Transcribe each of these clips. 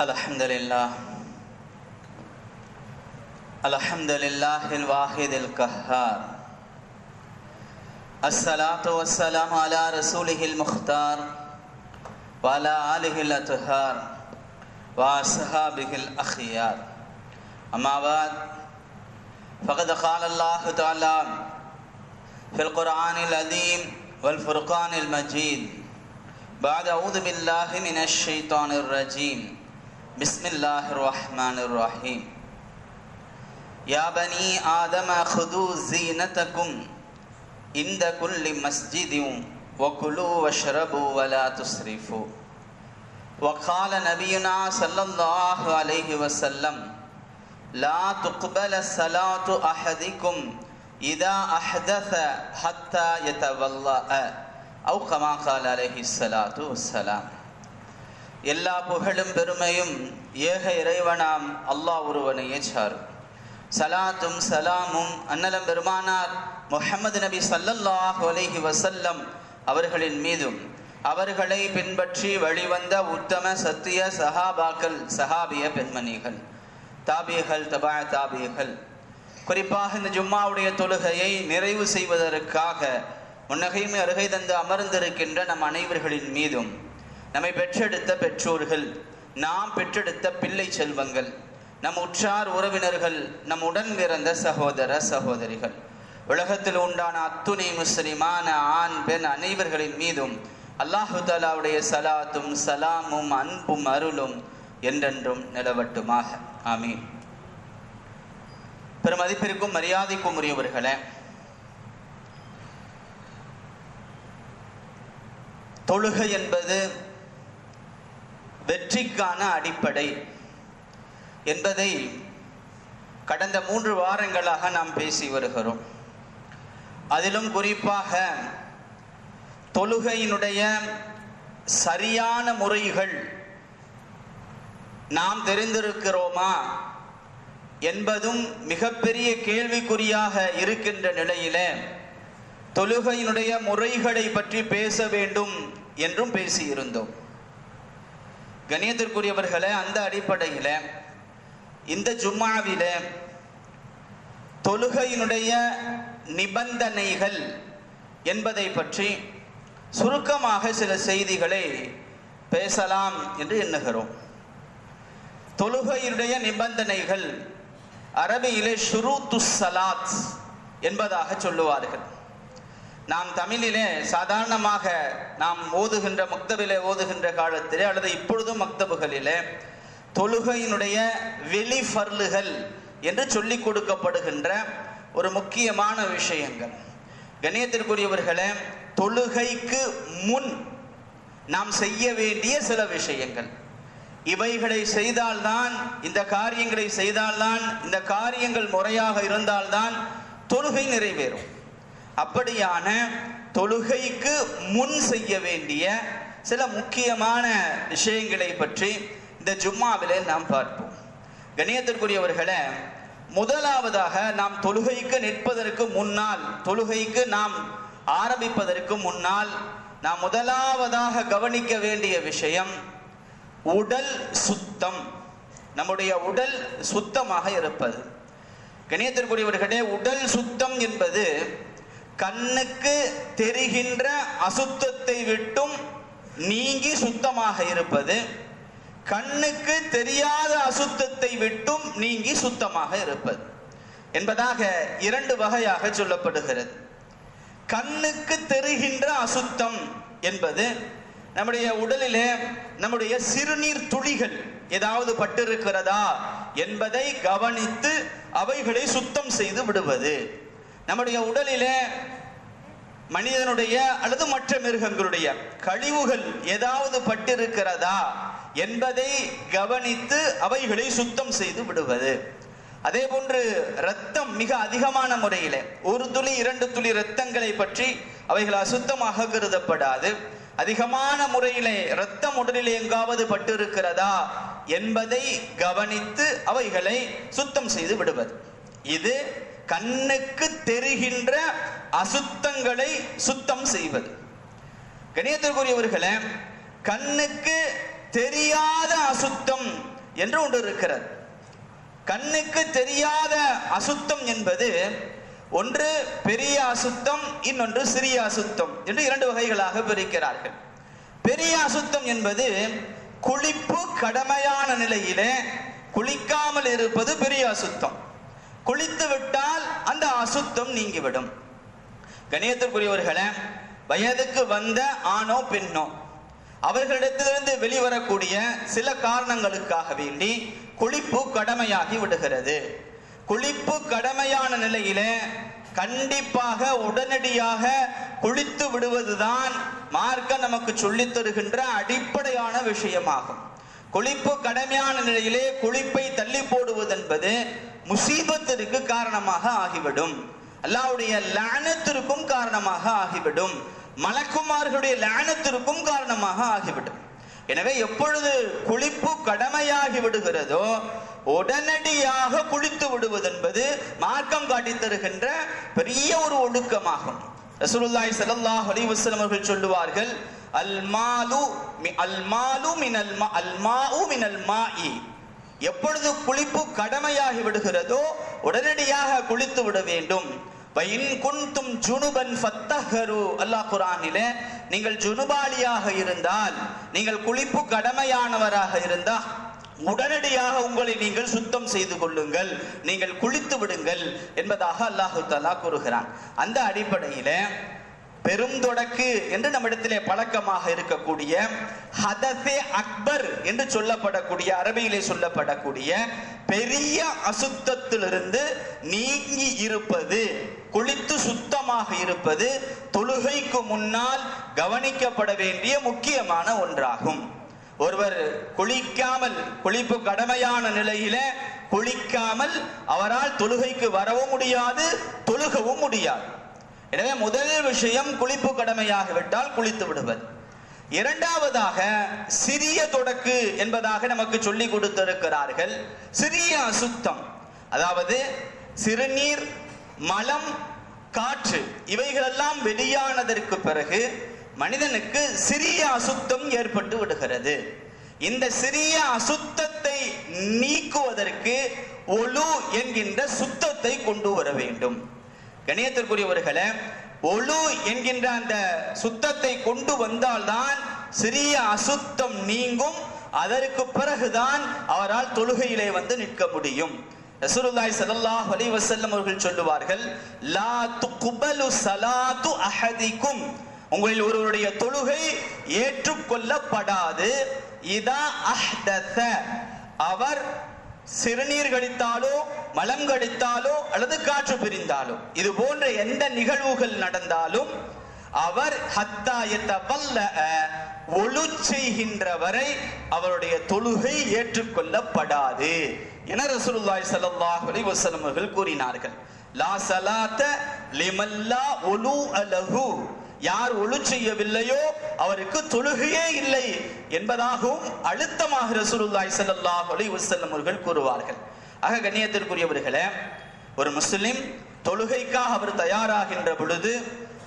الحمد لله الحمد لله الواحد القهار الصلاة والسلام على رسوله المختار وعلى آله الأطهار وأصحابه الأخيار. أما بعد فقد قال الله تعالى في القرآن العظيم والفرقان المجيد بعد أعوذ بالله من الشيطان الرجيم. بسم الله الرحمن الرحيم يا بني آدم خذوا زينتكم عند كل مسجد وكلوا واشربوا ولا تسرفوا وقال نبينا صلى الله عليه وسلم لا تقبل صلاة أحدكم إذا أحدث حتى يتوضأ أو كما قال عليه الصلاة والسلام எல்லா புகழும் பெருமையும் ஏக இறைவனாம் அல்லாஹ் ஒருவனையே சார். சலாத்தும் சலாமும் அன்னலம் பெருமானார் முஹம்மது நபி சல்லல்லாஹு அலைஹி வசல்லம் அவர்களின் மீதும். அவர்களை பின்பற்றி வழிவந்த உத்தம சத்திய சஹாபாக்கள் சஹாபிய பெண்மணிகள் தாபியர்கள் தபா தாபியர்கள் குறிப்பாக இந்த ஜும்மாவுடைய தொழுகையை நிறைவு செய்வதற்காக முன்னகையுமே அருகை தந்து அமர்ந்திருக்கின்ற நம் அனைவர்களின் மீதும் நம்மை பெற்றெடுத்த பெற்றோர்கள் நாம் பெற்றெடுத்த பிள்ளை செல்வங்கள் நம் உற்றார் உறவினர்கள் நம் உடன் பிறந்த சகோதர சகோதரிகள். உலகத்தில் உண்டான அத்துணை முஸ்லிமான ஆண் பெண் அனைவர்களின் மீதும் அல்லாஹு தாலாவுடைய சலாத்தும் சலாமும் அன்பும் அருளும் என்றென்றும் நிலவட்டுமாக. ஆமீன். பெருமதிப்பிற்கும் மரியாதைக்கும் உரியவர்களே தொழுகை என்பது வெற்றிக்கான அடிப்படை என்பதை கடந்த மூன்று வாரங்களாக நாம் பேசி வருகிறோம். அதிலும் குறிப்பாக தொழுகையினுடைய சரியான முறைகள் நாம் தெரிந்திருக்கிறோமா என்பதும் மிகப்பெரிய கேள்விக்குறியாக இருக்கின்ற நிலையில தொழுகையினுடைய முறைகளை பற்றி பேச வேண்டும் என்றும் பேசியிருந்தோம். கணியத்திற்குரியவர்களே அந்த அடிப்படையில் இந்த ஜும்மாவில தொழுகையினுடைய நிபந்தனைகள் என்பதை பற்றி சுருக்கமாக சில செய்திகளை பேசலாம் என்று எண்ணுகிறோம். தொழுகையினுடைய நிபந்தனைகள் அரபியிலே ஷுரூத்து சலாத் என்பதாக சொல்லுவார்கள். நாம் தமிழிலே சாதாரணமாக நாம் ஓதுகின்ற மக்தபிலே ஓதுகின்ற காலத்திலே அல்லது இப்பொழுதும் மக்தபுகளிலே தொழுகையினுடைய வெளி ஃபர்லுகள் என்று சொல்லி கொடுக்கப்படுகின்ற ஒரு முக்கியமான விஷயங்கள். கணியத்திற்குரியவர்களே தொழுகைக்கு முன் நாம் செய்ய வேண்டிய சில விஷயங்கள். இவைகளை செய்தால்தான் இந்த காரியங்களை செய்தால்தான் இந்த காரியங்கள் முறையாக இருந்தால்தான் தொழுகை நிறைவேறும். அப்படியான தொழுகைக்கு முன் செய்ய வேண்டிய சில முக்கியமான விஷயங்களை பற்றி இந்த ஜும்மாவிலே நாம் பார்ப்போம். கணியத்திற்குரியவர்களை முதலாவதாக நாம் தொழுகைக்கு நிற்பதற்கு முன்னால் தொழுகைக்கு நாம் ஆரம்பிப்பதற்கு முன்னால் நாம் முதலாவதாக கவனிக்க வேண்டிய விஷயம் உடல் சுத்தம். நம்முடைய உடல் சுத்தமாக இருப்பது. கணியத்திற்குரியவர்களே உடல் சுத்தம் என்பது கண்ணுக்கு தெரிகின்ற அசுத்தத்தை விட்டும் நீங்கி சுத்தமாக இருப்பது கண்ணுக்கு தெரியாத அசுத்தத்தை விட்டும் நீங்கி சுத்தமாக இருப்பது என்பதாக இரண்டு வகையாக சொல்லப்படுகிறது. கண்ணுக்கு தெரிகின்ற அசுத்தம் என்பது நம்முடைய உடலிலே நம்முடைய சிறுநீர் துளிகள் ஏதாவது பட்டிருக்கிறதா என்பதை கவனித்து அவைகளை சுத்தம் செய்து விடுவது. நம்முடைய உடலிலே மனிதனுடைய அல்லது மற்ற மிருகங்களுடைய கழிவுகள் ஏதாவது பட்டிருக்கிறதா என்பதை கவனித்து அவைகளை சுத்தம் செய்து விடுவது. அதே போன்று ரத்தம் மிக அதிகமான முறையில் ஒரு துளி இரண்டு துளி ரத்தங்களை பற்றி அவைகள் அசுத்தமாக கருதப்படாது. அதிகமான முறையிலே ரத்தம் உடலில் எங்காவது பட்டிருக்கிறதா என்பதை கவனித்து அவைகளை சுத்தம் செய்து விடுவது. இது கண்ணுக்கு தெரிகின்ற அசுத்தங்களை சுத்தம் செய்வது. கணியத்திற்குரியவர்களே கண்ணுக்கு தெரியாத அசுத்தம் என்று ஒன்று இருக்கிறது. கண்ணுக்கு தெரியாத அசுத்தம் என்பது ஒன்று பெரிய அசுத்தம் இன்னொன்று சிறிய அசுத்தம் என்று இரண்டு வகைகளாக பிரிக்கிறார்கள். பெரிய அசுத்தம் என்பது குளிப்பு கடமையான நிலையிலே குளிக்காமல் இருப்பது பெரிய அசுத்தம். குளித்து விட்டால் அந்த அசுத்தம் நீங்கிவிடும். கணியத்திற்குரியவர்களே வயதுக்கு வந்த ஆணோ பெண்ணோ அவர்களிடத்திலிருந்து வெளிவரக்கூடிய சில காரணங்களுக்காக வேண்டி குளிப்பு கடமையாகி விடுகிறது. குளிப்பு கடமையான நிலையிலே கண்டிப்பாக உடனடியாக குளித்து விடுவதுதான் மார்க்க நமக்கு சொல்லித் தருகின்ற அடிப்படையான விஷயமாகும். குளிப்பு கடமையான நிலையிலே குளிப்பை தள்ளி போடுவது என்பது முசீபத்திற்கு காரணமாக ஆகிவிடும். அல்லாவுடைய லானத்திற்கும் காரணமாக ஆகிவிடும். மலக்குமார்களுடைய லானத்திற்கும் காரணமாக ஆகிவிடும். எனவே எப்பொழுது குளிப்பு கடமையாகி விடுகிறதோ உடனடியாக குளித்து விடுவது என்பது மார்க்கம் காட்டி தருகின்ற பெரிய ஒரு ஒழுக்கமாகும் ரசூலுல்லாஹி ஸல்லல்லாஹு அலைஹி வஸல்லம் அவர்கள் சொல்லுவார்கள் அல் மாலு அல் மாலு மினல் மா அல் மாஉ மினல் மாஇ. எப்பொழுது குளிப்பு கடமையாகி விடுகிறதோ உடனடியாக குளித்து விட வேண்டும். வயின் குன்தும் ஜுனுபன் ஃபத்தஹரு. அல்லாஹ் குர்ஆனிலே நீங்கள் ஜுனுபாலியாக இருந்தால் நீங்கள் குளிப்பு கடமையானவராக இருந்தால் உடனடியாக உங்களை நீங்கள் சுத்தம் செய்து கொள்ளுங்கள் நீங்கள் குளித்து விடுங்கள் என்பதாக அல்லாஹு தலா கூறுகிறான். அந்த அடிப்படையில் பெருந்தொடக்கு என்று நம்மிடத்திலே பழக்கமாக இருக்கக்கூடிய ஹதசே அக்பர் என்று சொல்லப்படக்கூடிய அரபியிலே சொல்லப்படக்கூடிய பெரிய அசுத்தத்திலிருந்து நீங்கி இருப்பது குளித்து சுத்தமாக இருப்பது தொழுகைக்கு முன்னால் கவனிக்கப்பட வேண்டிய முக்கியமான ஒன்றாகும். ஒருவர் குளிக்காமல் குளிப்பு கடமையான நிலையில குளிக்காமல் அவரால் தொழுகைக்கு வரவும் முடியாது தொழுகவும் முடியாது. எனவே முதல் விஷயம் குளிப்பு கடமையாகிவிட்டால் குளித்து விடுவது. இரண்டாவதாக சிறிய தொடக்கு என்பதாக நமக்கு சொல்லி கொடுத்திருக்கிறார்கள். சிறிய அசுத்தம். அதாவது சிறுநீர் மலம் காற்று இவைகளெல்லாம் வெளியானதற்கு பிறகு மனிதனுக்கு சிறிய அசுத்தம் ஏற்பட்டு விடுகிறது. இந்த சிறிய அசுத்தத்தை நீக்குவதற்கு ஒழு என்கின்ற சுத்தத்தை கொண்டு வர வேண்டும். கணியத்திற்குரியவர்களே ஒழு என்கின்ற அந்த சுத்தத்தை கொண்டு வந்தால்தான் சிறிய அசுத்தம் நீங்கும். அதற்கு பிறகுதான் அவரால் தொழுகையிலே வந்து நிற்க முடியும். ரசூலுல்லாஹி ஸல்லல்லாஹு அலைஹி வஸல்லம் அவர்கள் சொல்லுவார்கள் லா துக்பலு ஸலாத்து அஹதிக்கும். உங்களில் ஒருவருடைய தொழுகை ஏற்றுக்கொள்ளப்படாது. இதா அஹ்தஸ அவர் சிறுநீர் கழித்தாலோ மலம் கடித்தாலோ அல்லது காற்று பிரிந்தாலோ இது போன்ற எந்த நிகழ்வுகள் நடந்தாலும் அவர் ஹத்தா எத்தவல்ல ஒழு செய்கின்ற வரை அவருடைய தொழுகை ஏற்றுக்கொள்ளப்படாது என ரசூலுல்லாஹி ஸல்லல்லாஹு அலைஹி வஸல்லம் அவர்கள் கூறினார்கள். லா ஸலாத்த லிமல்லா ஒலு அலஹு யார் ஒழு செய்யவில்லையோ அவருக்கு தொழுகையே இல்லை என்பதாகவும் அழுத்தமாக ரசூலுல்லாஹி ஸல்லல்லாஹு அலைஹி வஸல்லம் அவர்கள் கூறுவார்கள். ஆக கண்ணியத்திற்குரியவர்களே ஒரு முஸ்லிம் தொழுகைக்காக அவர் தயாராகின்ற பொழுது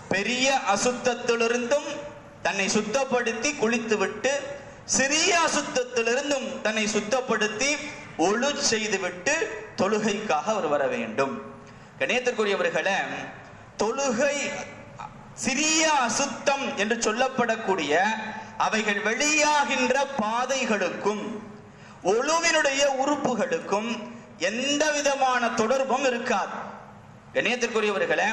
பெரிய அசுத்தத்திலிருந்தும் தன்னை சுத்தப்படுத்தி குளித்துவிட்டு சிறிய அசுத்தத்திலிருந்தும் தன்னை சுத்தப்படுத்தி ஒழு செய்துவிட்டு தொழுகைக்காக அவர் வர வேண்டும். கணேத்திற்குரியவர்களே தொழுகை சிறிய அசுத்தம் என்று சொல்லப்படக்கூடிய அவைகள் வெளியாகின்ற பாதைகளுக்கும் ஒழுவினுடைய உறுப்புகளுக்கும் எந்த விதமான தொடர்பும் இருக்காது. கண்ணியத்திற்குரியவர்களே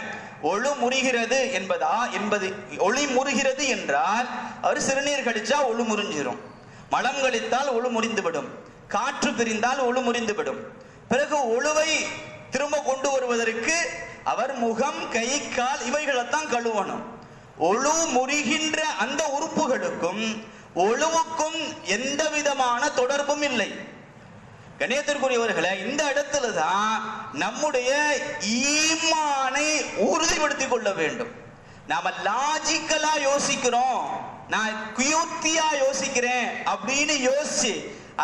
ஒளி முறிகிறது என்பதா என்பது ஒளி முறிகிறது என்றால் அவர் சிறுநீர் கழிச்சா ஒளி முறிஞ்சிரும். மலம் கழித்தால் ஒளி முறிந்துவிடும். காற்று பிரிந்தால் ஒளி முறிந்துவிடும். பிறகு ஒழுவை திரும்ப கொண்டு வருவதற்கு அவர் முகம் கை கால் இவைகளைத்தான் கழுவணும். ஒழு முறிகின்ற அந்த உறுப்புகளுக்கும் ஒழுவுக்கும் எந்த விதமான தொடர்பும் இல்லை. கணியத்திற்குரியவர்களே இந்த இடத்துல தான் நம்முடைய ஈமானை உறுதிப்படுத்திக் கொள்ள வேண்டும். நாம லாஜிக்கலா யோசிக்கிறோம். நான் குயுக்தியா யோசிக்கிறேன் அப்படின்னு யோசிச்சு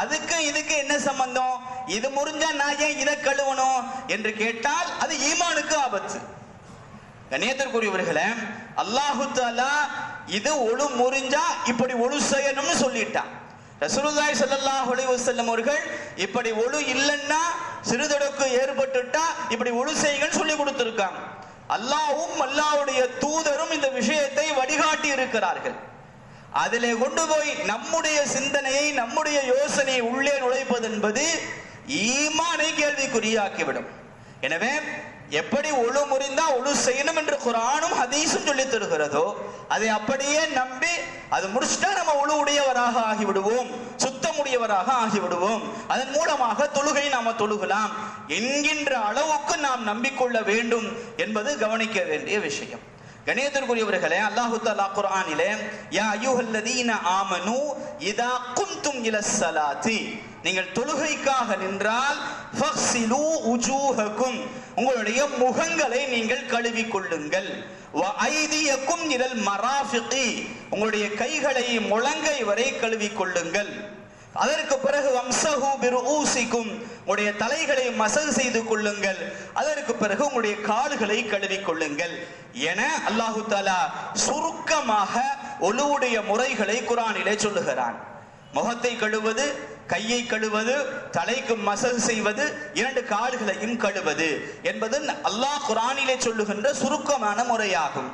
அதுக்கு இதுக்கு என்ன சம்பந்தம்? இது முறிஞ்சா நான் ஏன் இதை கழுவணும் என்று கேட்டால் அது ஈமானுக்கு ஆபத்து. கண்ணியத்திற்குரியவர்களே அல்லாஹு தாலா இது ஒழு முறிஞ்சா இப்படி ஒழு செய்யணும்னு சொல்லிட்டான். ரசூலுல்லாஹி ஸல்லல்லாஹு அலைஹி வஸல்லம் அவர்கள் இப்படி ஒழு இல்லைன்னா சிறுதொடக்கு ஏற்பட்டுட்டா இப்படி ஒழு செய்யுங்கன்னு சொல்லி கொடுத்திருக்காங்க. அல்லாஹ்வும் அல்லாஹ்வுடைய தூதரும் இந்த விஷயத்தை வழிகாட்டி இருக்கிறார்கள். அதிலே கொண்டு போய் நம்முடைய சிந்தனையை நம்முடைய யோசனையை உள்ளே நுழைப்பது என்பது ஈமானை கேள்விக்குறியாக்கிவிடும். எனவே எப்படி ஒழு முறிந்தா ஒழு செய்யணும் என்று குரானும் ஹதீஸும் சொல்லி தருகிறதோ அதை அப்படியே நம்பி அது முடிச்சுட்டா நம்ம ஒழு உடையவராக ஆகிவிடுவோம் சுத்தமுடையவராக ஆகிவிடுவோம். அதன் மூலமாக தொழுகை நாம தொழுகலாம். என்கின்ற அளவுக்கு நாம் நம்பிக்கொள்ள வேண்டும் என்பது கவனிக்க வேண்டிய விஷயம். கணேதற்குரியவர்களே அல்லாஹு தலா குரானிலே யா யூஹல்லதீன ஆமனு இதா குன்தும் சலாதி நீங்கள் தொழுகைக்காக நின்றால் உஜூஹக்கும் உங்களுடைய முகங்களை நீங்கள் கழுவிக்கொள்ளுங்கள். வ மராஃபிகி உங்களுடைய கைகளை முழங்கை வரை கழுவிக்கொள்ளுங்கள். அதற்கு பிறகு வம்சஹு பிருஊசிக்கும் உங்களுடைய தலைகளை மசகு செய்து கொள்ளுங்கள். அதற்கு பிறகு உங்களுடைய கால்களை கழுவி கொள்ளுங்கள் என அல்லாஹு தாலா சுருக்கமாக ஒழுவுடைய முறைகளை குரானிலே சொல்லுகிறான். முகத்தை கழுவது கையை கழுவது தலைக்கு மசல் செய்வது இரண்டு கால்களையும் கழுவது என்பது அல்லாஹ் குரானிலே சொல்லுகின்ற சுருக்கமான முறையாகும்.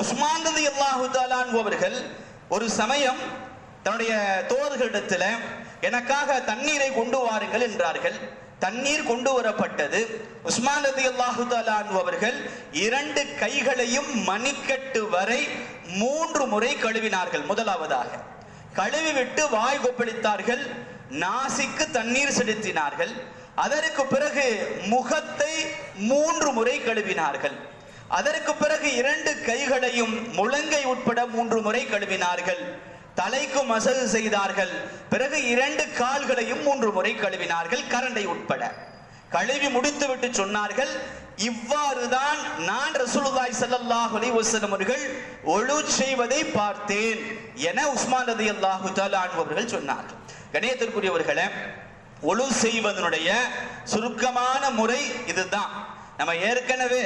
உஸ்மான் ரதி அல்லாஹு தாலான் அவர்கள் ஒரு சமயம் தன்னுடைய தோழர்களிடத்துல எனக்காக தண்ணீரை கொண்டு வாருங்கள் என்றார்கள். தண்ணீர் கொண்டு வரப்பட்டது. உஸ்மான் ரதி அல்லாஹு அவர்கள் இரண்டு கைகளையும் மணிக்கட்டு வரை மூன்று முறை கழுவினார்கள் முதலாவதாக. கழுவி விட்டு வாய் கொப்பளித்தார்கள். நாசிக்கு தண்ணீர் செலுத்தினார்கள். அதற்கு பிறகு முகத்தை மூன்று முறை கழுவினார்கள். அதற்கு பிறகு இரண்டு கைகளையும் முழங்கை உட்பட மூன்று முறை கழுவினார்கள். தலைக்கு மசகு செய்தார்கள். பிறகு இரண்டு கால்களையும் மூன்று முறை கழுவினார்கள் கரண்டை உட்பட. கழுவி முடித்துவிட்டு சொன்னார்கள் இவ்வாறுதான் நான் ரசூலுல்லாய் ஸல்லல்லாஹு அலைஹி அவர்கள் ஒழு செய்வதை பார்த்தேன் என உஸ்மான் ரதி அல்லாஹு அன்ஹு அவர்கள் சொன்னார்கள். கணியத்திற்குரியவர்களே ஒழு செய்வதனுடைய சுருக்கமான முறை இதுதான். நம்ம ஏற்கனவே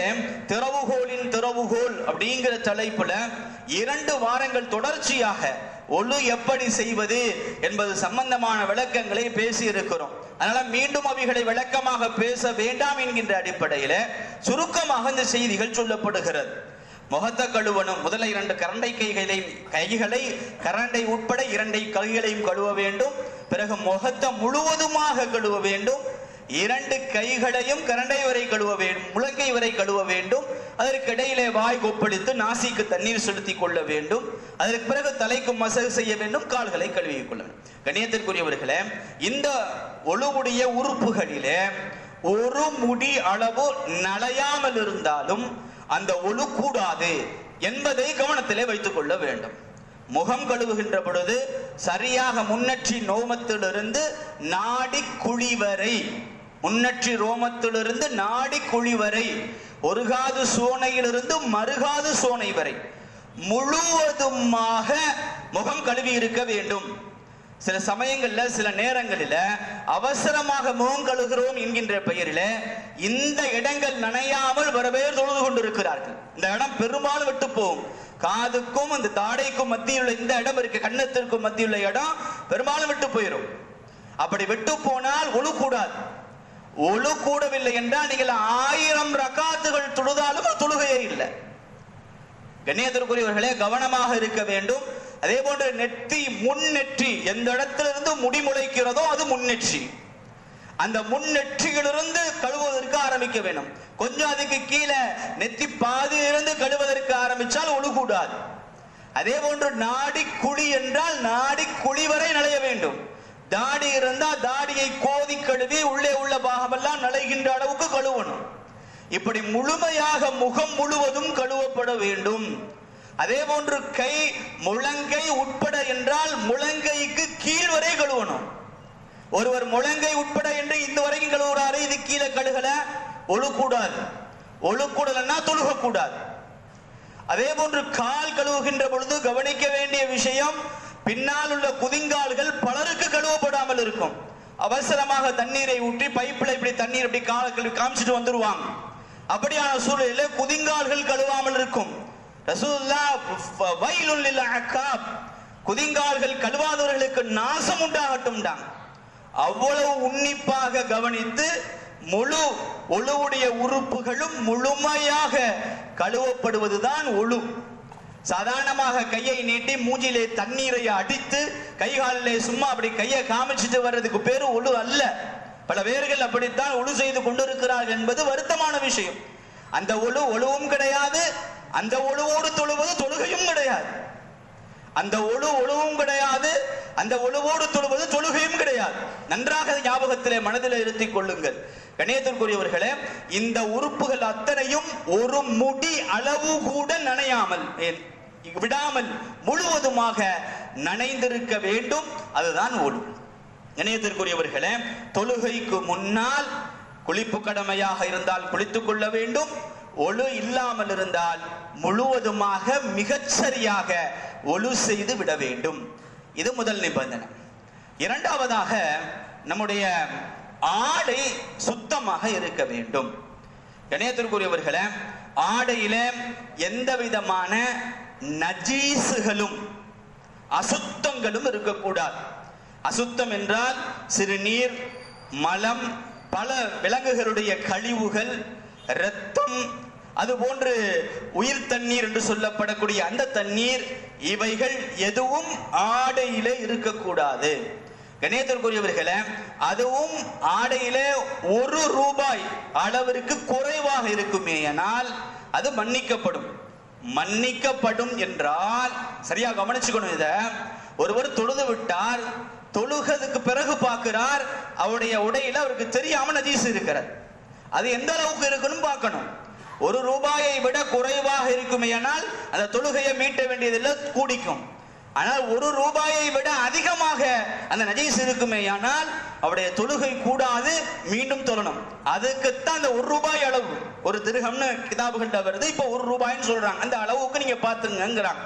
திறவுகோலின் திறவுகோல் அப்படிங்கிற தலைப்புல இரண்டு வாரங்கள் தொடர்ச்சியாக ஒழு எப்படி செய்வது என்பது சம்பந்தமான விளக்கங்களை பேசி இருக்கிறோம் அதனால மீண்டும் அவைகளை விளக்கமாக பேச வேண்டாம் என்கின்ற அடிப்படையில சுருக்கமாக இந்த செய்திகள் சொல்லப்படுகிறது. முகத்த கழுவணும். முதல இரண்டு கரண்டை கைகளை கைகளை கரண்டை உட்பட இரண்டை கைகளையும் கழுவ வேண்டும். பிறகு முகத்தை முழுவதுமாக கழுவ வேண்டும். இரண்டு கைகளையும் கரண்டை வரை கழுவ வேண்டும் முழங்கை வரை கழுவ வேண்டும். அதற்கு இடையிலே வாய் கொப்பளித்து நாசிக்கு தண்ணீர் செலுத்தி கொள்ள வேண்டும். அதற்கு பிறகு தலைக்கு மசகு செய்ய வேண்டும் கால்களை கழுவிக் கொள்ள கணியத்திற்குரியவர்களே இந்த ஒழுவுடைய உறுப்புகளிலே ஒரு முடி அளவு நலையாமல் இருந்தாலும் அந்த ஒழு கூடாது என்பதை கவனத்திலே வைத்துக் கொள்ள வேண்டும். முகம் கழுவுகின்ற பொழுது சரியாக முன்னற்றி நோமத்திலிருந்து நாடி குழி வரை முன்னற்றி ரோமத்திலிருந்து நாடி குழிவரை ஒரு காது சோனையிலிருந்து மறுகாது சோனை வரை முழுவதுமாக முகம் கழுவி இருக்க வேண்டும். சில சமயங்கள்ல சில நேரங்களில அவசரமாக முகம் கழுகிறோம் என்கின்ற பெயரில இந்த இடங்கள் நனையாமல் வர பேர் தொழுது கொண்டிருக்கிறார்கள். இந்த இடம் பெரும்பாலும் விட்டு போகும். காதுக்கும் அந்த தாடைக்கும் மத்தியுள்ள இந்த இடம் இருக்கு. கண்ணத்திற்கும் மத்தியுள்ள இடம் பெரும்பாலும் விட்டு போயிடும் அப்படி விட்டு போனால் ஒழு கூடாது. ஒழு கூடவில்லை என்றால் நீங்கள் ஆயிரம் ரகாத்துகள் தொழுதாலும் தொழுகையே இல்லை. கண்ணியத்திற்குரியவர்களே கவனமாக இருக்க வேண்டும். அதே போன்று நெற்றி முன் நெற்றி எந்த இடத்திலிருந்து முடி முளைக்கிறதோ அது முன்னெற்றி. அந்த முன்னெற்றியிலிருந்து கழுவுவதற்கு ஆரம்பிக்க வேண்டும். கொஞ்சம் அதுக்கு கீழே நெத்தி பாதியிலிருந்து கழுவதற்கு ஆரம்பிச்சால் ஒழுகூடாது. அதே போன்று நாடி குழி என்றால் நாடி குழி வரை நலைய வேண்டும். தாடி இருந்தால் தாடியை கோதி கழுவி உள்ளே உள்ள பாகமெல்லாம் நலைகின்ற அளவுக்கு கழுவணும். இப்படி முழுமையாக முகம் முழுவதும் கழுவப்பட வேண்டும். அதே போன்று கை முழங்கை உட்பட என்றால் முழங்கைக்கு கீழ் வரை கழுவணும். ஒருவர் முழங்கை உட்பட என்று இந்த வரைக்கும் கழுவுறாரு இது கீழே கழுகல ஒழுக்கூடாது. ஒழுக்கூடலன்னா தொழுகக்கூடாது. அதே போன்று கால் கழுவுகின்ற பொழுது கவனிக்க வேண்டிய விஷயம் பின்னால் உள்ள குதிங்கால்கள் பலருக்கு கழுவப்படாமல் இருக்கும். அவசரமாக தண்ணீரை ஊற்றி பைப்பில் இப்படி தண்ணீர் இப்படி கால கழுவி காமிச்சிட்டு வந்துருவாங்க. அப்படியான சூழலில் குதிங்கால்கள் கழுவாமல் இருக்கும். ரசூலுல்லாஹ் வ- அக்காப் குதிங்கால்கள் கழுவாதவர்களுக்கு நாசம் உண்டாகட்டும்டாங்க. அவ்வளவு உன்னிப்பாக கவனித்து முழு ஒழுவுடைய உறுப்புகளும் முழுமையாக கழுவப்படுவதுதான் ஒழு. சாதாரணமாக கையை நீட்டி மூஞ்சிலே தண்ணீரை அடித்து கைகாலிலே சும்மா அப்படி கையை காமிச்சிட்டு வர்றதுக்கு பேரு ஒழு அல்ல. பல பேர்கள் அப்படித்தான் ஒழு செய்து கொண்டிருக்கிறார்கள் என்பது வருத்தமான விஷயம். அந்த ஒழு ஒழுவும் கிடையாது அந்த ஒழுவோடு தொழுவது தொழுகையும் கிடையாது. அந்த ஒழு ஒழுவும் கிடையாது. அந்த ஒழுவோடு தொழுவது தொழுகையும் கிடையாது. நன்றாக ஞாபகத்திலே மனதில் இருத்திக் கொள்ளுங்கள். கணேசத்திற்குரியவர்களே இந்த உறுப்புகள் அத்தனையும் ஒரு முடி அளவு கூட நனையாமல் ஏன், விடாமல் முழுவதுமாக நனைந்திருக்க வேண்டும். அதுதான் ஒழு. இணையத்திற்குரியவர்களே தொழுகைக்கு முன்னால் குளிப்பு கடமையாக இருந்தால் குளித்துக் கொள்ள வேண்டும். ஒழு இல்லாமல் இருந்தால் முழுவதுமாக மிகச்சரியாக ஒழு செய்து விட வேண்டும். இது முதல் நிபந்தனை. இரண்டாவதாக நம்முடைய ஆடை சுத்தமாக இருக்க வேண்டும். இணையத்திற்குரியவர்களே ஆடையில எந்த விதமான நஜீசுகளும் அசுத்தங்களும் இருக்கக்கூடாது. அசுத்தம் என்றால் சிறுநீர் மலம் பல விலங்குகளுடைய கழிவுகள் இரத்தம் அதுபோன்று உயிர் தண்ணீர் என்று சொல்லப்படக்கூடிய அந்த தண்ணீர் இவைகள் எதுவும் ஆடையிலே இருக்கக்கூடாது. கணேசருக்குரியவர்களே அதுவும் ஆடையிலே ஒரு ரூபாய் அளவிற்கு குறைவாக இருக்குமேயானால் அது மன்னிக்கப்படும். மன்னிக்கப்படும் என்றால் சரியா கவனிச்சுக்கணும் இத. ஒருவர் தொழுது விட்டார் தொழுகிறதுக்கு பிறகு பார்க்கிறார் அவருடைய உடையில அவருக்கு தெரியாம நஜீஸ் இருக்கிறார். அது எந்த அளவுக்கு இருக்குன்னு பார்க்கணும். ஒரு ரூபாயை விட குறைவாக இருக்குமேயானால் அந்த தொழுகையை மீட்ட வேண்டியதில்லை கூடிக்கும். ஆனால் ஒரு ரூபாயை விட அதிகமாக அந்த நஜீஸ் இருக்குமேயானால் அவருடைய தொழுகை கூடாது மீண்டும் தொழணும். அதுக்குத்தான் அந்த ஒரு ரூபாய் அளவு. ஒரு திருகம்னு கிதாபுகள்ல வருது இப்போ ஒரு ரூபாய்ன்னு சொல்றாங்க. அந்த அளவுக்கு நீங்க பாத்துங்கிறாங்க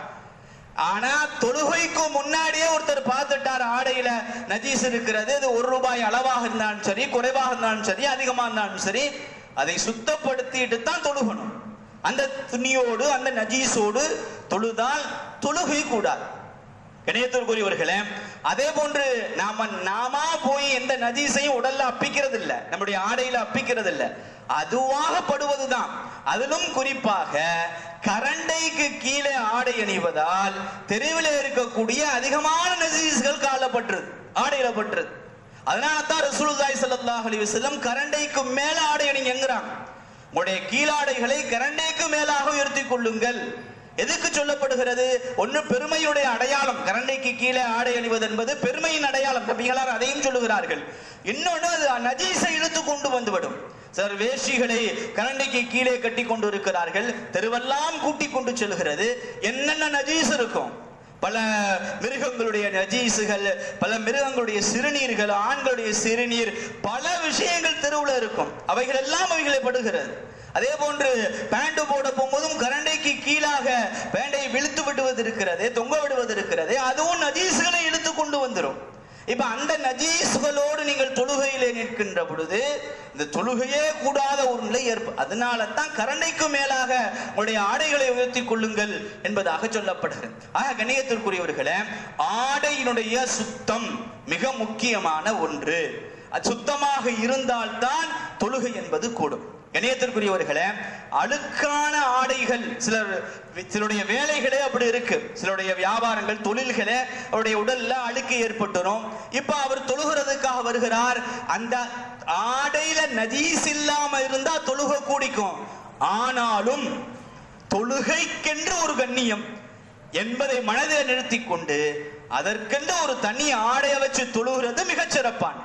ஆனா தொழுகைக்கு முன்னாடியே ஒருத்தர் பார்த்துட்டார் ஆடையில நஜீஸ் இருக்கிறது இது ஒரு ரூபாய் அளவாக இருந்தாலும் சரி குறைவாக இருந்தாலும் சரி அதிகமாக இருந்தாலும் சரி அதை சுத்தப்படுத்திட்டு தான் தொழுகணும். அந்த துணியோடு அந்த நஜீஸோடு தொழுதால் தொழுகை கூடாது. இணையத்திற்குரியவர்களே அதே போன்று நாம நாமா போய் எந்த நஜீஸையும் உடல்ல அப்பிக்கிறது இல்லை நம்முடைய ஆடையில அப்பிக்கிறது இல்லை அதுவாக படுவதுதான். அதிலும் குறிப்பாக கரண்டைக்கு கீழே ஆடை அணிவதால் தெருவில் இருக்கக்கூடிய அதிகமான நஜீஸ்கள் காலப்பட்டது ஆடையிடப்பட்டது. பட்டுறது அதனால தான் ரசூலுல்லாஹி ஸல்லல்லாஹு அலைஹி வஸல்லம் கரண்டைக்கு மேல ஆடை அணிங்கிறாங்க உங்களுடைய கீழாடைகளை கரண்டைக்கு மேலாக உயர்த்தி கொள்ளுங்கள். எதுக்கு சொல்லப்படுகிறது? ஒன்று பெருமையுடைய அடையாளம் கரண்டைக்கு கீழே ஆடை அணிவது என்பது பெருமையின் அடையாளம். நபிகளார் அதையும் சொல்லுகிறார்கள். இன்னொன்று அது நஜீசை இழுத்து கொண்டு வந்துவிடும் சார் வேஷ்டிகளை கரண்டைக்கு கீழே கட்டி கொண்டு இருக்கிறார்கள் தெருவெல்லாம் கூட்டி கொண்டு செல்கிறது. என்னென்ன நஜீஸ் இருக்கும்? பல மிருகங்களுடைய நஜீசுகள் பல மிருகங்களுடைய சிறுநீர்கள் ஆண்களுடைய சிறுநீர் பல விஷயங்கள் தெருவில் இருக்கும். அவைகள் எல்லாம் அவைகளை படுகிறது. அதே போன்று பேண்ட் போட போகும்போதும் கரண்டைக்கு கீழாக பேண்டை விழுத்து விடுவது இருக்கிறது தொங்க விடுவது இருக்கிறது அதுவும் நஜீசுகளை இழுத்து கொண்டு வந்துடும் இப்ப அந்த நஜீசுகளோடு நீங்கள் தொழுகையிலே நிற்கின்ற பொழுது இந்த தொழுகையே கூடாத ஒரு நிலை ஏற்ப அதனால தான் கரண்டைக்கும் மேலாக உங்களுடைய ஆடைகளை உயர்த்திக் கொள்ளுங்கள் என்பதாக சொல்லப்படுகிறது. ஆக கணியத்திற்குரியவர்களே ஆடையினுடைய சுத்தம் மிக முக்கியமான ஒன்று. அது சுத்தமாக இருந்தால்தான் தொழுகை என்பது கூடும். கணியத்திற்குரியவர்களே அழுக்கான ஆடைகள் சிலர் சிலருடைய வேலைகளே அப்படி இருக்கு. சிலருடைய வியாபாரங்கள் தொழில்களே அவருடைய உடல்ல அழுக்கு ஏற்பட்டுரும். இப்ப அவர் தொழுகிறதுக்காக வருகிறார். அந்த ஆடையில நஜீஸ் இல்லாம இருந்தா தொழுக கூடிக்கும். ஆனாலும் தொழுகைக்கென்று ஒரு கண்ணியம் என்பதை மனதில் நிறுத்தி கொண்டு அதற்கென்று ஒரு தனி ஆடையை வச்சு தொழுகிறது மிகச்சிறப்பான்.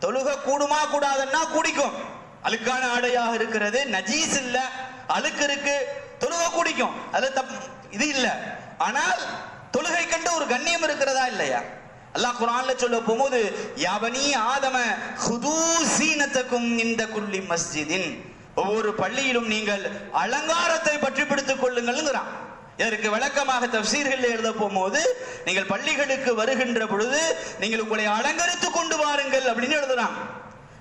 தொழுக கூடுமா கூடாதுன்னா கூடிக்கும். அழுக்கான ஆடையாக இருக்கிறது நஜீஸ் இல்ல. அழுக்கு இருக்கு தொழுக குடிக்கும். அது தப் இது இல்ல. ஆனால் தொழுகை கண்டு ஒரு கண்ணியம் இருக்கிறதா இல்லையா? அல்லாஹ் குரான்ல சொல்ல போகும்போது யாவனி ஆதம ஹுதூ இந்த குள்ளி மஸ்ஜிதின். ஒவ்வொரு பள்ளியிலும் நீங்கள் அலங்காரத்தை பற்றி பிடித்துக் கொள்ளுங்கள்ங்கிறான். இதற்கு விளக்கமாக தப்சீர்கள் எழுத போகும்போது நீங்கள் பள்ளிகளுக்கு வருகின்ற பொழுது நீங்கள் உங்களை அலங்கரித்துக் கொண்டு வாருங்கள் அப்படின்னு எழுதுறான்.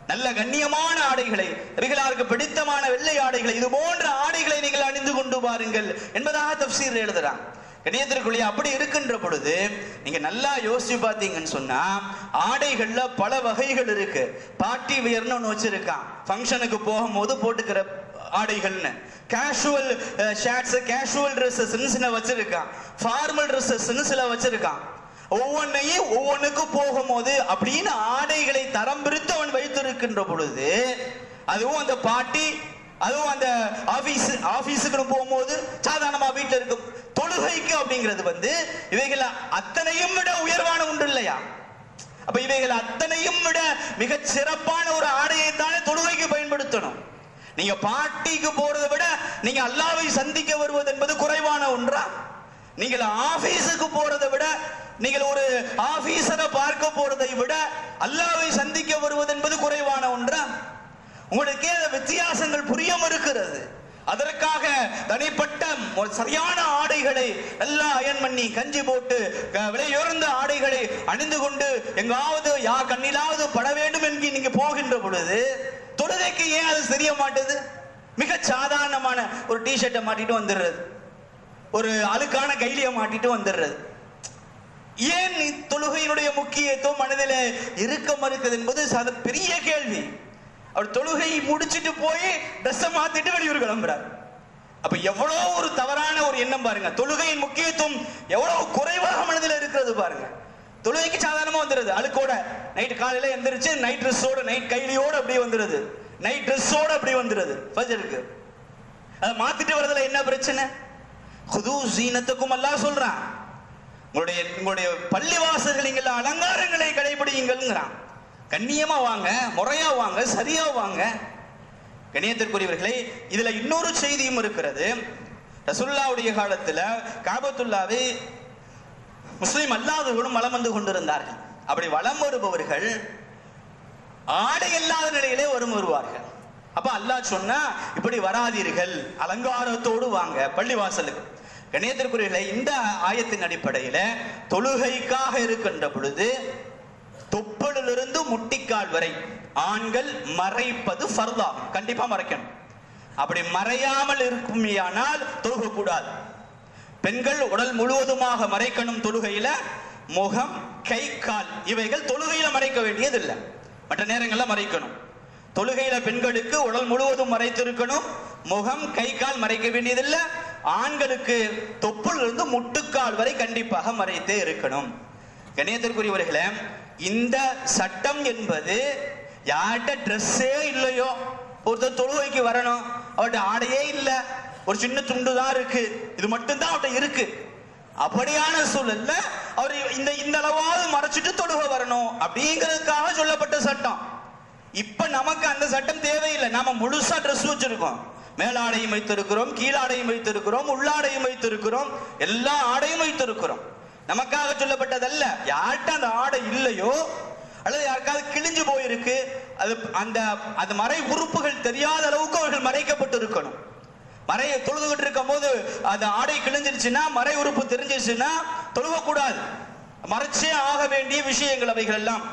நல்ல கண்ணியமான ஆடைகளை நபிகளாருக்கு பிடித்தமான வெள்ளை ஆடைகளை இது போன்ற ஆடைகளை நீங்கள் அணிந்து கொண்டு பாருங்கள் என்பதாக தப்சீர் எழுதுறான். கணியத்திற்குள்ளே அப்படி இருக்கின்ற பொழுது நீங்க நல்லா யோசிச்சு பார்த்தீங்கன்னு சொன்னா ஆடைகள்ல பல வகைகள் இருக்கு. பார்ட்டி வியர்னு ஒன்று வச்சிருக்கான். ஃபங்க்ஷனுக்கு போகும்போது போட்டுக்கிற ஆடைகள்னு. கேஷுவல் ஷர்ட்ஸ் கேஷுவல் ட்ரெஸ்ஸஸ்னு சில வச்சிருக்கான். ஃபார்மல் ட்ரெஸ்ஸஸ்னு சில வச்சிருக்கான். ஒவ்வொன்றையும் ஒவ்வொன்றுக்கு போகும்போது அப்படின்னு ஆடைகளை தரம் பிரித்து அவன் வைத்திருக்கின்ற பொழுது அதுவும் அந்த பாட்டி அதுவும் அந்த ஆபீஸ் ஆபீஸுக்கு போகும்போது சாதாரணமா வீட்டில் இருக்கும் தொழுகைக்கு அப்படிங்கிறது வந்து இவைகள் அத்தனையும் விட உயர்வான ஒன்று இல்லையா? அப்ப இவைகள் அத்தனையும் விட மிக சிறப்பான ஒரு ஆடையை தானே தொழுகைக்கு பயன்படுத்தணும். நீங்க பாட்டிக்கு போறதை விட நீங்க அல்லாவை சந்திக்க வருவது என்பது குறைவான ஒன்றா? நீங்கள் ஆபீஸுக்கு போறதை விட நீங்கள் ஒரு ஆபீசரை பார்க்க போறதை விட அல்லாவை சந்திக்க வருவது என்பது குறைவான ஒன்றா? உங்களுக்கு வித்தியாசங்கள் புரியும் இருக்கிறது. அதற்காக தனிப்பட்ட சரியான ஆடைகளை நல்லா அயன் பண்ணி கஞ்சி போட்டு விலையுயர்ந்த ஆடைகளை அணிந்து கொண்டு எங்காவது யா கண்ணிலாவது பட வேண்டும் என்று நீங்க போகின்ற பொழுது தொழுகைக்கு ஏன் அது தெரிய மாட்டேது? மிக சாதாரணமான ஒரு டிஷர்ட்டை மாட்டிட்டு வந்துடுறது. ஒரு அழுக்கான கைலியை மாட்டிட்டு வந்துடுறது. ஏன் தொழுகையினுடைய முக்கியத்துவம் மனதில் இருக்க மறுக்குது என்பது அது பெரிய கேள்வி. அவர் தொழுகை முடிச்சிட்டு போய் ட்ரெஸ்ஸை மாத்திட்டு வெளியூர் கிளம்புறார். அப்ப எவ்வளோ ஒரு தவறான ஒரு எண்ணம் பாருங்க. தொழுகையின் முக்கியத்துவம் எவ்வளவு குறைவாக மனதில் இருக்கிறது பாருங்க. தொழுகைக்கு சாதாரணமா வந்துடுது. அழுக்கோட நைட் காலையில எந்திரிச்சு நைட் ட்ரெஸ்ஸோட நைட் கைலியோட அப்படியே வந்துடுது. நைட் ட்ரெஸ்ஸோட அப்படியே வந்துடுது. ஃபஜருக்கு அதை மாத்திட்டு வரதுல என்ன பிரச்சனை? குது சீனத்துக்கும் அல்லாஹ் சொல்றான். உங்களுடைய உங்களுடைய பள்ளிவாசல்கள் நீங்கள் அலங்காரங்களை கடைபிடியுங்கள்ங்கிறான். கண்ணியமா வாங்க முறையா வாங்க சரியா வாங்க. கண்ணியத்திற்குரியவர்களே இதுல இன்னொரு செய்தியும் இருக்கிறது. ரசுல்லாவுடைய காலத்துல காபத்துல்லாவை முஸ்லிம் அல்லாதவர்களும் வலம் வந்து கொண்டிருந்தார்கள். அப்படி வலம் வருபவர்கள் ஆடை இல்லாத நிலையிலே வரும் வருவார்கள். அப்ப அல்லாஹ் சொன்னா இப்படி வராதீர்கள் அலங்காரத்தோடு வாங்க பள்ளிவாசலுக்கு. கணியத்திற்குரியவர்களே இந்த ஆயத்தின் அடிப்படையில தொழுகைக்காக இருக்கின்ற பொழுது தொப்பலிலிருந்து முட்டிக்கால் வரை ஆண்கள் மறைப்பது ஃபர்தாகும் கண்டிப்பா மறைக்கணும். அப்படி மறையாமல் இருக்குமேயானால் தொழுக கூடாது பெண்கள் உடல் முழுவதுமாக மறைக்கணும் தொழுகையில முகம் கை கால் இவைகள் தொழுகையில மறைக்க வேண்டியதில்லை. மற்ற நேரங்களில் மறைக்கணும். தொழுகையில பெண்களுக்கு உடல் முழுவதும் மறைத்திருக்கணும் முகம் கை கால் மறைக்க வேண்டியதில்லை. ஆண்களுக்கு தொப்புளிலிருந்து முட்டுக்கால் வரை கண்டிப்பாக மறைத்தே இருக்கணும். கணியத்திற்குரியவர்களே இந்த சட்டம் என்பது யார்கிட்ட ட்ரெஸ்ஸே இல்லையோ? ஒருத்தர் தொழுகைக்கு வரணும். அவர்கிட்ட ஆடையே இல்லை. ஒரு சின்ன துண்டு தான் இருக்கு. இது மட்டும்தான் அவர்கிட்ட இருக்கு. அப்படியான சூழல்ல அவர் இந்த இந்த அளவாவது மறைச்சிட்டு தொழுகை வரணும் அப்படிங்கிறதுக்காக சொல்லப்பட்ட சட்டம். இப்ப நமக்கு அந்த சட்டம் தேவையில்லை. நாம முழுசா ட்ரெஸ் வச்சிருக்கோம். மேலாடையும் வைத்திருக்கிறோம் கீழாடையும் வைத்திருக்கிறோம் உள்ளாடையும் வைத்திருக்கிறோம் எல்லா ஆடையும் வைத்திருக்கிறோம். நமக்காக சொல்லப்பட்டதல்ல. யார்கிட்ட அந்த ஆடை இல்லையோ அல்லது யாருக்காவது கிழிஞ்சு போயிருக்கு அது அந்த அது மறை உறுப்புகள் தெரியாத அளவுக்கு அவர்கள் மறைக்கப்பட்டு இருக்கணும் மறைய தொழுதுகிட்டு இருக்கும் போது அந்த ஆடை கிழிஞ்சிருச்சுன்னா மறை உறுப்பு தெரிஞ்சிருச்சுன்னா தொழுகக்கூடாது மறைச்சே ஆக வேண்டிய விஷயங்கள் அவைகள் எல்லாம்.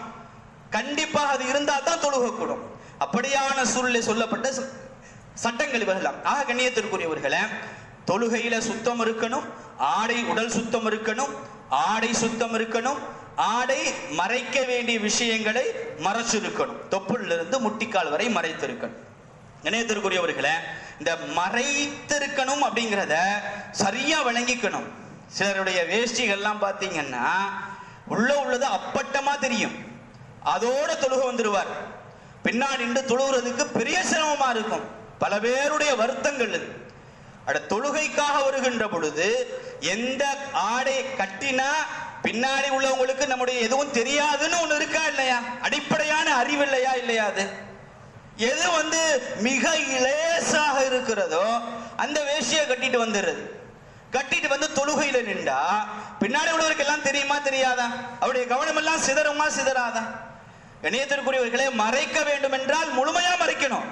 கண்டிப்பாக அது இருந்தால் தான் தொழுகக்கூடும். அப்படியான சூழ்நிலை சொல்லப்பட்ட சட்டங்கள் இவர்களாம் ஆக கண்ணியத்திற்குரியவர்களே தொழுகையில சுத்தம் இருக்கணும் ஆடை உடல் சுத்தம் இருக்கணும் ஆடை சுத்தம் இருக்கணும் ஆடை மறைக்க வேண்டிய விஷயங்களை மறைச்சிருக்கணும். தொப்புள்ள இருந்து முட்டிக்கால் வரை மறைத்திருக்கணும். இணையத்திற்குரியவர்களே இந்த மறைத்திருக்கணும் அப்படிங்கிறத சரியா விளங்கிக்கணும். சிலருடைய வேஷ்டிகள்லாம் பார்த்தீங்கன்னா உள்ள உள்ளது அப்பட்டமா தெரியும். அதோட தொழுக வந்துடுவார் பின்னாடி இன்று தொழுகிறதுக்கு பெரிய சிரமமா இருக்கும். பல பேருடைய வருத்தங்கள் இது அட தொழுகைக்காக வருகின்ற பொழுது எந்த ஆடை கட்டினா பின்னாடி உள்ளவங்களுக்கு நம்முடைய எதுவும் தெரியாதுன்னு ஒண்ணு இருக்கா இல்லையா? அடிப்படையான அறிவு இல்லையா இல்லையா அது? எது வந்து மிக இலேசாக இருக்கிறதோ அந்த வேஷியை கட்டிட்டு வந்துடுறது. கட்டிட்டு வந்து தொழுகையில நின்றா பின்னாடி உள்ளவருக்கு எல்லாம் தெரியுமா தெரியாதா? அவருடைய கவனம் எல்லாம் சிதறுமா சிதறாதா? இணையத்திற்குரியவர்களை மறைக்க வேண்டும் என்றால் முழுமையா மறைக்கணும்.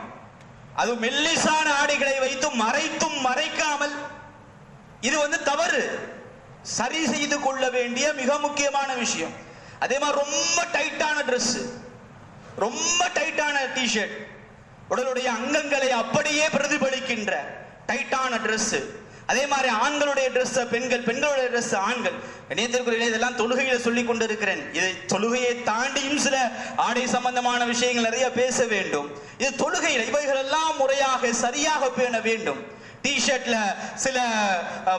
அது மெல்லிசான ஆடைகளை வைத்து மறைத்தும் மறைக்காமல் இது வந்து தவறு. சரி செய்து கொள்ள வேண்டிய மிக முக்கியமான விஷயம். அதே மாதிரி ரொம்ப டைட்டான ட்ரெஸ் ரொம்ப டைட்டான டிஷர்ட் உடலுடைய அங்கங்களை அப்படியே பிரதிபலிக்கின்ற டைட்டான ட்ரெஸ்ஸு அதே மாதிரி ஆண்களுடைய ட்ரெஸ் பெண்கள் பெண்களுடைய ட்ரெஸ் ஆண்கள். இணையத்திற்குரிய இதெல்லாம் தொழுகையில சொல்லி கொண்டிருக்கிறேன் இது தொழுகையை தாண்டியும் சில ஆடை சம்பந்தமான விஷயங்கள் நிறைய பேச வேண்டும். இது தொழுகையில் இவைகள் எல்லாம் முறையாக சரியாக பேண வேண்டும். டிஷர்ட்ல சில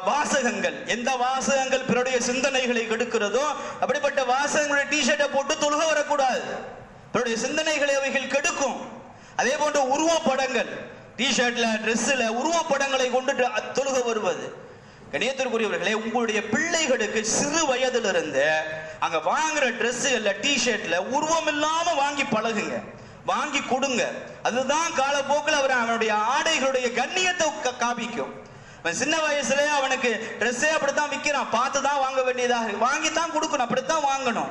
வாசகங்கள் எந்த வாசகங்கள் பிறருடைய சிந்தனைகளை கெடுக்கிறதோ அப்படிப்பட்ட வாசகங்களுடைய டிஷர்ட்டை போட்டு தொழுக வரக்கூடாது. பிறருடைய சிந்தனைகளை அவைகள் கெடுக்கும். அதே போன்ற உருவப்படங்கள் டிஷர்ட்ல ட்ரெஸ்ல உருவப்படங்களை கொண்டுட்டு அ- தொழுக வருவது. கணியத்திற்குரியவர்களே உங்களுடைய பிள்ளைகளுக்கு சிறு வயதிலிருந்து அங்க வாங்குற ட்ரெஸ்ஸுகள்ல டிஷர்ட்ல உருவம் இல்லாம வாங்கி பழகுங்க. வாங்கி கொடுங்க. அதுதான் காலப்போக்கில் அவர் அவனுடைய ஆடைகளுடைய கண்ணியத்தை க- அவன் சின்ன வயசுல அவனுக்கு ட்ரெஸ்ஸே அப்படித்தான் விற்கிறான் பார்த்து தான் வாங்க வேண்டியதாக இருக்கு. வாங்கி தான் கொடுக்கணும். அப்படித்தான் வாங்கணும்.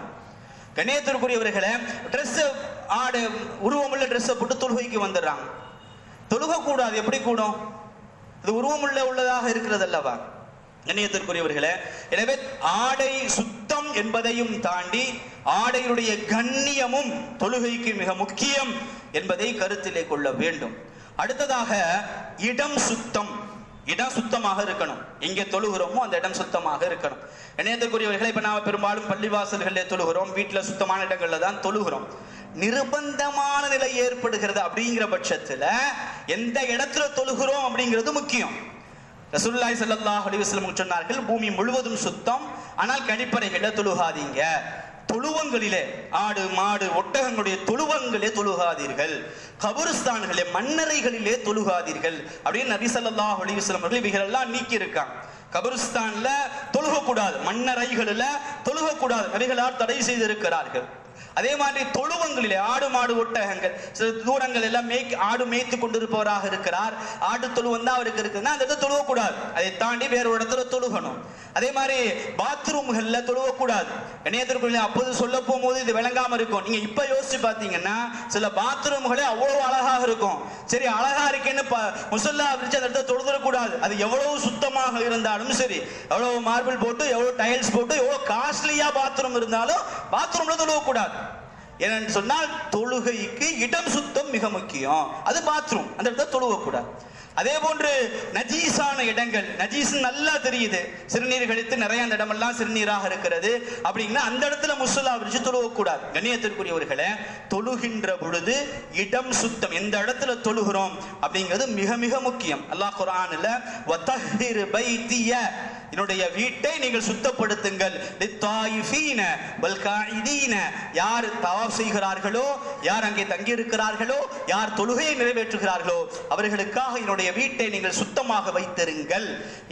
கண்ணியத்திற்குரியவர்களே ட்ரெஸ்ஸு ஆடு உருவமுள்ள ட்ரெஸ்ஸை போட்டு தொழுகைக்கு வந்துடுறாங்க. தொழுகக்கூடாது. எப்படி கூடும்? இது உருவமுள்ள உள்ளதாக இருக்கிறது அல்லவா கண்ணியத்திற்குரியவர்களே எனவே ஆடை சுத்தம் என்பதையும் தாண்டி ஆடையுடைய கண்ணியமும் தொழுகைக்கு மிக முக்கியம் என்பதை கருத்திலே கொள்ள வேண்டும். அடுத்ததாக இடம் சுத்தம். இடம் சுத்தமாக இருக்கணும். எங்கே தொழுகிறோமோ அந்த இடம் சுத்தமாக இருக்கணும். இணையத்திற்குரியவர்களை இப்ப நாம பெரும்பாலும் பள்ளிவாசல்களில் தொழுகிறோம். வீட்டுல சுத்தமான இடங்கள்ல தான் தொழுகிறோம். நிர்பந்தமான நிலை ஏற்படுகிறது அப்படிங்கிற பட்சத்துல எந்த இடத்துல தொழுகிறோம் அப்படிங்கிறது முக்கியம். ரசூல்லாய் சல்லாஹ் அலிவஸ்லம் சொன்னார்கள் பூமி முழுவதும் சுத்தம் ஆனால் கழிப்பறைகளில் தொழுகாதீங்க. தொழுவங்களிலே ஆடு மாடு ஒட்டகங்களுடைய தொழுவங்களே தொழுகாதீர்கள். கபருஸ்தான்களே மண்ணறைகளிலே தொழுகாதீர்கள் அப்படின்னு நபி அலிவஸ்லம் அவர்கள் இவைகளெல்லாம் நீக்கி இருக்காங்க கபருஸ்தான்ல தொழுகக்கூடாது மண்ணறைகளில் தொழுகக்கூடாது. நபிகளார் தடை செய்திருக்கிறார்கள். அதே மாதிரி தொழுவங்களிலே ஆடு மாடு ஒட்டகங்கள் சில தூரங்கள் எல்லாம் மேய்க்கு ஆடு மேய்த்து கொண்டிருப்பவராக இருக்கிறார். ஆடு தொழுவம் தான் அவருக்கு இருக்குதுன்னா அந்த இடத்துல தொழுவக்கூடாது. அதை தாண்டி வேற ஒரு இடத்துல தொழுகணும். அதே மாதிரி பாத்ரூம்கள்ல தொழுவக்கூடாது. இணையத்திற்குள்ள அப்போது சொல்ல போகும்போது இது விளங்காம இருக்கும். நீங்க இப்ப யோசிச்சு பாத்தீங்கன்னா சில பாத்ரூம்களே அவ்வளவு அழகாக இருக்கும். சரி அழகா இருக்கேன்னு முசல்லா விரிச்சு அந்த இடத்துல தொழுதக்கூடாது அது எவ்வளவு சுத்தமாக இருந்தாலும் சரி. எவ்வளவு மார்பிள் போட்டு எவ்வளவு டைல்ஸ் போட்டு எவ்வளவு காஸ்ட்லியா பாத்ரூம் இருந்தாலும் பாத்ரூம்ல தொழுவக்கூடாது. என்னன்னு சொன்னால் தொழுகைக்கு இடம் சுத்தம் மிக முக்கியம். அது பாத்ரூம் அந்த இடத்துல தொழுவக்கூடாது அதே போன்று நஜீஸான இடங்கள் நஜீஸ் நல்லா தெரியுது. சிறுநீர் கழித்து நிறைய அந்த இடமெல்லாம் சிறுநீராக இருக்கிறது. அப்படின்னா அந்த இடத்துல முசல்லா விரிச்சு தொழுவக்கூடாது கண்ணியத்திற்குரியவர்களை தொழுகின்ற பொழுது இடம் சுத்தம் எந்த இடத்துல தொழுகிறோம் அப்படிங்கிறது மிக மிக முக்கியம். அல்லாஹ் குரானில் என்னுடைய வீட்டை நீங்கள் சுத்தப்படுத்துங்கள். யார் தவாப் செய்கிறார்களோ யார் அங்கே தங்கி இருக்கிறார்களோ யார் தொழுகையை நிறைவேற்றுகிறார்களோ அவர்களுக்காக என்னுடைய வீட்டை நீங்கள் சுத்தமாக வைத்திருங்கள்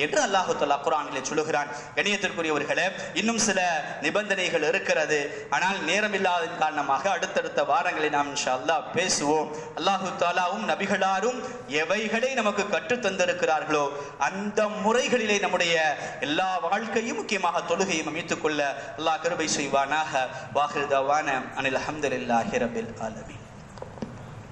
என்று அல்லாஹு தல்லா குரானிலே சொல்லுகிறான். கணியத்திற்குரியவர்களே இன்னும் சில நிபந்தனைகள் இருக்கிறது. ஆனால் நேரம் இல்லாததன் காரணமாக அடுத்தடுத்த வாரங்களை நாம் இன்ஷா அல்லாஹ் பேசுவோம். அல்லாஹு தாலாவும் நபிகளாரும் எவைகளை நமக்கு கற்றுத்தந்திருக்கிறார்களோ அந்த முறைகளிலே நம்முடைய எல்லா வாழ்க்கையும் முக்கியமாக தொழுகையும் அமைத்துக் கொள்ள அல்லாஹ் கருபை செய்வானாக. வாஹிர்தாவான அனில் அஹமதுல்லாஹி ரபில் ஆலமின்.